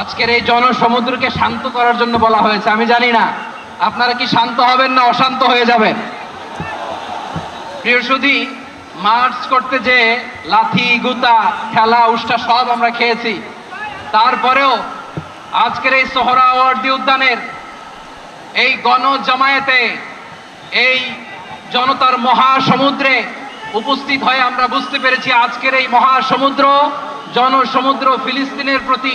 আজকের এই জনসমুদ্রকে শান্ত করার জন্য বলা হয়েছে। আমি জানি না, আপনারা কি শান্ত হবেন না অশান্ত হয়ে যাবেন? প্রিয় সুধী মার্চ করতে যে লাথি, গুতা, খেলা, উষ্টা সব আমরা খেয়েছি, তারপরেও আজকের এই সোহরাওয়ার্দী উদ্যানের এই গণ জামায়াতে এই জনতার মহাসমুদ্রে উপস্থিত হয়ে আমরা বুঝতে পেরেছি আজকের এই মহাসমুদ্র, জনসমুদ্র ফিলিস্তিনের প্রতি